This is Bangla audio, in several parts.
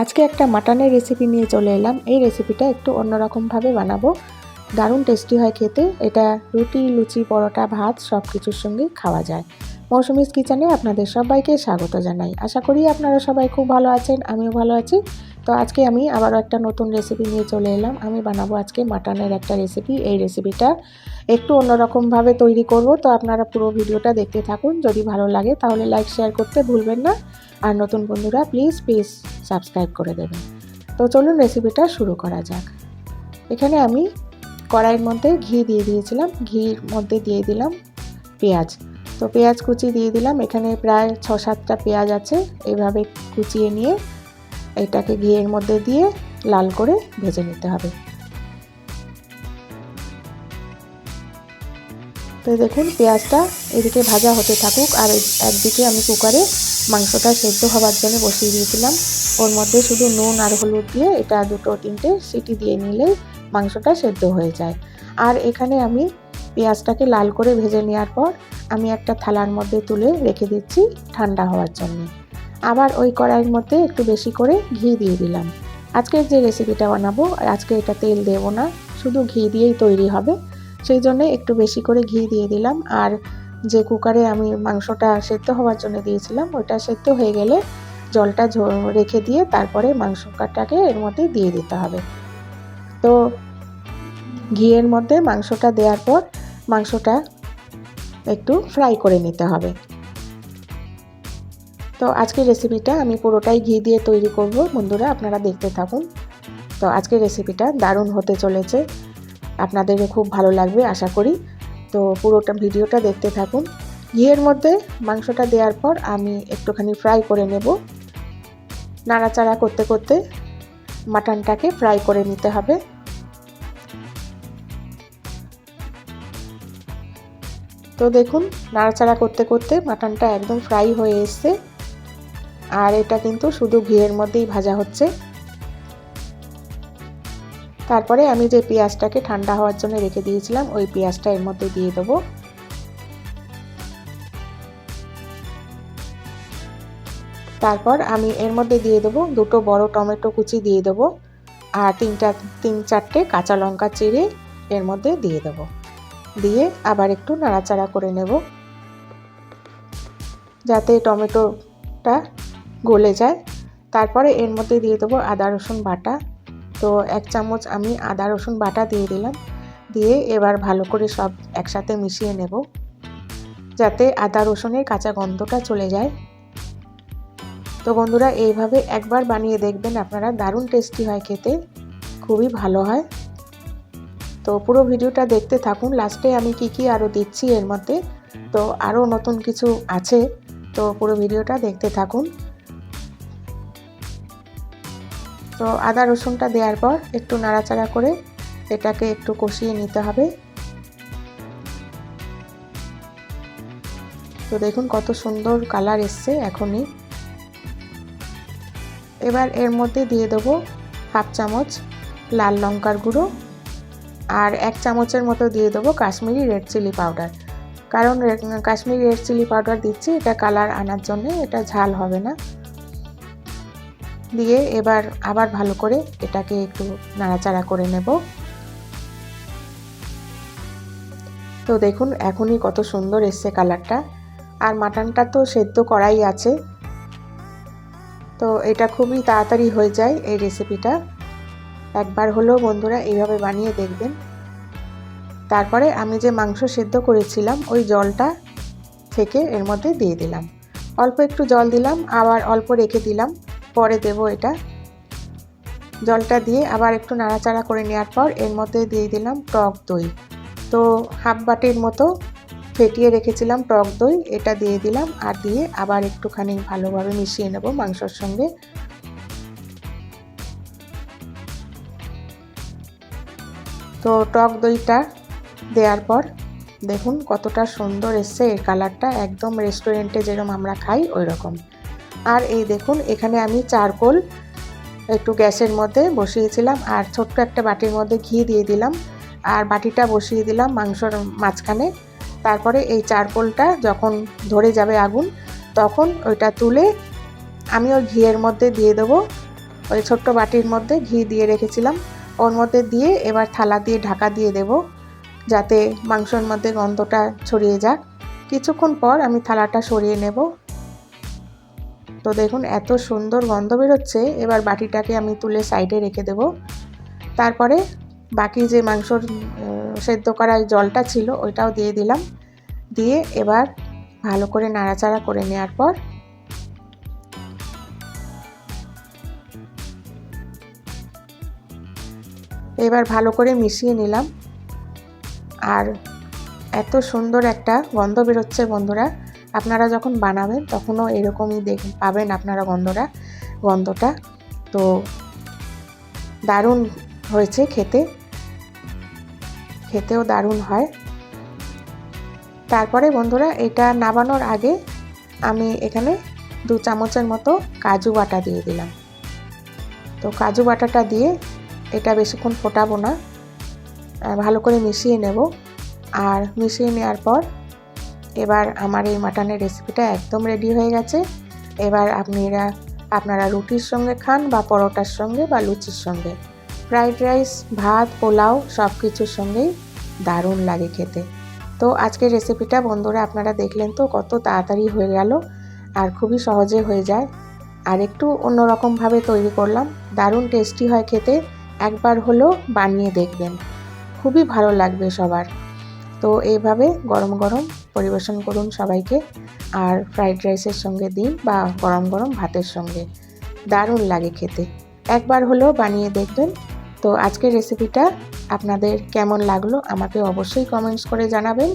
আজকে একটা মাটনের রেসিপি নিয়ে চলে এলাম। এই রেসিপিটা একটু অন্যরকমভাবে বানাবো। দারুণ টেস্টি হয় খেতে। এটা রুটি, লুচি, পরোটা, ভাত সব কিছুর সঙ্গে খাওয়া যায়। মৌসুমিস কিচেনে আপনাদের সবাইকে স্বাগত জানাই। আশা করি আপনারা সবাই খুব ভালো আছেন, আমিও ভালো আছি। তো আজকে আমি আবারও একটা নতুন রেসিপি নিয়ে চলে এলাম। আমি বানাবো আজকে মাটনের একটা রেসিপি এই রেসিপিটা একটু অন্যরকমভাবে তৈরি করব। তো আপনারা পুরো ভিডিওটা দেখতে থাকুন। যদি ভালো লাগে তাহলে লাইক শেয়ার করতে ভুলবেন না। আর নতুন বন্ধুরা প্লিজ প্লিজ সাবস্ক্রাইব করে দেবেন তো চলুন রেসিপিটা শুরু করা যাক। এখানে আমি কড়াইয়ের মধ্যে ঘি দিয়ে দিয়েছিলাম। ঘির মধ্যে দিয়ে দিলাম পেঁয়াজ। তো পেঁয়াজ কুচি দিয়ে দিলাম। এখানে প্রায় ছ সাতটা পেঁয়াজ আছে। এইভাবে কুচিয়ে নিয়ে এটাকে ঘিয়ের মধ্যে দিয়ে লাল করে ভেজে নিতে হবে। তো দেখুন, পেঁয়াজটা এদিকে ভাজা হতে থাকুক। আর একদিকে আমি কুকারে মাংসটা সেদ্ধ হওয়ার জন্য বসিয়ে দিয়েছিলাম। ওর মধ্যে শুধু নুন আর হলুদ দিয়ে এটা দুটো তিনটে সিটি দিয়ে নিলেই মাংসটা সেদ্ধ হয়ে যায়। আর এখানে আমি পেঁয়াজটাকে লাল করে ভেজে নেওয়ার পর আমি একটা থালার মধ্যে তুলে রেখে দিচ্ছি ঠান্ডা হওয়ার জন্য। আবার ওই কড়াইয়ের মধ্যে একটু বেশি করে ঘি দিয়ে দিলাম। আজকের যে রেসিপিটা বানাবো আজকে এটা তেল দেবো না, শুধু ঘি দিয়েই তৈরি হবে। সেই জন্য একটু বেশি করে ঘি দিয়ে দিলাম। আর যে কুকারে আমি মাংসটা সেদ্ধ হওয়ার জন্য দিয়েছিলাম, ওটা সেদ্ধ হয়ে গেলে জলটা রেখে দিয়ে তারপরে মাংসটাকে এর মধ্যে দিয়ে দিতে হবে। তো ঘিয়ের মধ্যে মাংসটা দেওয়ার পর মাংসটা একটু ফ্রাই করে নিতে হবে। তো আজকের রেসিপিটা আমি পুরোটাই ঘি দিয়ে তৈরি করব। বন্ধুরা, আপনারা দেখতে থাকুন। তো আজকের রেসিপিটা দারুণ হতে চলেছে। আপনাদেরও খুব ভালো লাগবে, আশা করি। তো পুরোটা ভিডিওটা দেখতে থাকুন। ঘিয়ের মধ্যে মাংসটা দেওয়ার পর আমি একটুখানি ফ্রাই করে নেব। নাড়াচাড়া করতে করতে মাটনটাকে ফ্রাই করে নিতে হবে। তো দেখুন, নাড়াচাড়া করতে করতে মাটনটা একদম ফ্রাই হয়ে এসছে। আর এটা কিন্তু শুধু ঘিয়ের মধ্যেই ভাজা হচ্ছে। তারপরে আমি যে পেঁয়াজটাকে ঠান্ডা হওয়ার জন্য রেখে দিয়েছিলাম, ওই পেঁয়াজটা এর মধ্যে দিয়ে দেবো। তারপর আমি এর মধ্যে দিয়ে দেবো দুটো বড় টমেটো কুচি দিয়ে দেবো আর তিনটা, তিন চারটে কাঁচা লঙ্কা চিড়ে এর মধ্যে দিয়ে দেবো। দিয়ে আবার একটু নাড়াচাড়া করে নেব। যাতে টমেটোটা গলে যায়। তারপরে এর মধ্যে দিয়ে দেবো আদা, রসুন বাটা। তো এক চামচ আমি আদা, রসুন বাটা দিয়ে দিলাম। দিয়ে এবার ভালো করে সব একসাথে মিশিয়ে নেব। যাতে আদা, রসুনের কাঁচা গন্ধটা চলে যায়। তো বন্ধুরা, এইভাবে একবার বানিয়ে দেখবেন আপনারা। দারুণ টেস্টি হয় খেতে, খুবই ভালো হয়। তো পুরো ভিডিওটা দেখতে থাকুন। লাস্টে আমি কি কি আরও দিচ্ছি এর মধ্যে, তো আরও নতুন কিছু আছে, তো পুরো ভিডিওটা দেখতে থাকুন। তো আদা রসুনটা দেওয়ার পর একটু নাড়াচাড়া করে এটাকে একটু কষিয়ে নিতে হবে। তো দেখুন কত সুন্দর কালার এসছে এখনই। এবার এর মধ্যে দিয়ে দেবো হাফ চামচ লাল লঙ্কার গুঁড়ো আর এক চামচের মতো দিয়ে দেবো কাশ্মীরি রেড চিলি পাউডার। কারণ কাশ্মীরি রেড চিলি পাউডার দিচ্ছি, এটা কালার আনার জন্য, এটা ঝাল হবে না। দিয়ে এবার আবার ভালো করে এটাকে একটু নাড়াচাড়া করে নেব। তো দেখুন, এখনই কত সুন্দর এসছে কালারটা। আর মাটনটা তো সেদ্ধ করাই আছে। তো এটা খুবই তাড়াতাড়ি হয়ে যায় এই রেসিপিটা একবার হলেও বন্ধুরা এইভাবে বানিয়ে দেখবেন। তারপরে আমি যে মাংস সেদ্ধ করেছিলাম, ওই জলটা থেকে এর মধ্যে দিয়ে দিলাম। অল্প একটু জল দিলাম, আবার অল্প রেখে দিলাম, পরে দেব এটা। জলটা দিয়ে আবার একটু নাড়াচাড়া করে নেওয়ার পর এর মধ্যে দিয়ে দিলাম টক দই। তো হাফ বাটির মতো ফেটিয়ে রেখেছিলাম টক দই, এটা দিয়ে দিলাম আর দিয়ে আবার একটুখানি ভালোভাবে মিশিয়ে নেব মাংসর সঙ্গে। তো টক দইটা দেওয়ার পর দেখুন কতটা সুন্দর এসছে, এর কালারটা একদম রেস্টুরেন্টে যেরকম আমরা খাই ওই রকম আর এই দেখুন এখানে আমি চারকোল একটু গ্যাসের মধ্যে বসিয়েছিলাম আর ছোট্ট একটা বাটির মধ্যে ঘি দিয়ে দিলাম। আর বাটিটা বসিয়ে দিলাম মাংসর মাঝখানে। তারপরে এই চারকোলটা যখন ধরে যাবে আগুন, তখন ওইটা তুলে আমি ওই ঘিয়ের মধ্যে দিয়ে দেবো। ওই ছোট্ট বাটির মধ্যে ঘি দিয়ে রেখেছিলাম। ওর মধ্যে দিয়ে এবার থালা দিয়ে ঢাকা দিয়ে দেব যাতে মাংসর মধ্যে গন্ধটা ছড়িয়ে যাক। কিছুক্ষণ পর আমি থালাটা সরিয়ে নেব। তো দেখুন, এত সুন্দর গন্ধ বেরোচ্ছে। এবার বাটিটাকে আমি তুলে সাইডে রেখে দেব। তারপরে বাকি যে মাংসর সেদ্ধ করা জলটা ছিল, ওইটাও দিয়ে দিলাম। দিয়ে এবার ভালো করে নাড়াচাড়া করে নেওয়ার পর এবার ভালো করে মিশিয়ে নিলাম। আর এত সুন্দর একটা গন্ধ বেরোচ্ছে বন্ধুরা। আপনারা যখন বানাবেন তখনও এরকমই দেখ, পাবেন আপনারা গন্ধটা গন্ধটা। তো দারুণ হয়েছে খেতে। খেতেও দারুণ হয়। তারপরে বন্ধুরা এটা নাবানোর আগে আমি এখানে দু চামচের মতো কাজু বাটা দিয়ে দিলাম। তো কাজু বাটাটা দিয়ে এটা বেশিক্ষণ ফোটাবো না। ভালো করে মিশিয়ে নেব। আর মিশিয়ে নেওয়ার পর এবার আমার এই মাটনের রেসিপিটা একদম রেডি হয়ে গেছে। এবার আপনারা আপনারা রুটির সঙ্গে খান বা পরোটার সঙ্গে বা লুচির সঙ্গে। ফ্রাইড রাইস, ভাত, পোলাও সব কিছুর সঙ্গেই দারুণ লাগে খেতে। তো আজকের রেসিপিটা বন্ধুরা আপনারা দেখলেন তো কত তাড়াতাড়ি হয়ে গেল আর খুবই সহজে হয়ে যায়। আর একটু অন্যরকমভাবে তৈরি করলাম। দারুণ টেস্টি হয় খেতে। একবার হলো বানিয়ে দেখবেন। খুবই ভালো লাগবে সবার। তো এইভাবে গরম গরম পরিবেশন করুন সবাইকে। আর ফ্রাইড রাইসের সঙ্গে দিন বা গরম গরম ভাতের সঙ্গে। দারুণ লাগে খেতে। একবার হলেও বানিয়ে দেখবেন। তো আজকের রেসিপিটা আপনাদের কেমন লাগল আমাকে অবশ্যই কমেন্টস করে জানাবেন।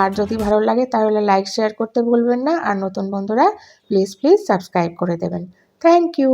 আর যদি ভালো লাগে তাহলে লাইক শেয়ার করতে ভুলবেন না। আর নতুন বন্ধুরা প্লিজ প্লিজ সাবস্ক্রাইব করে দেবেন। Thank you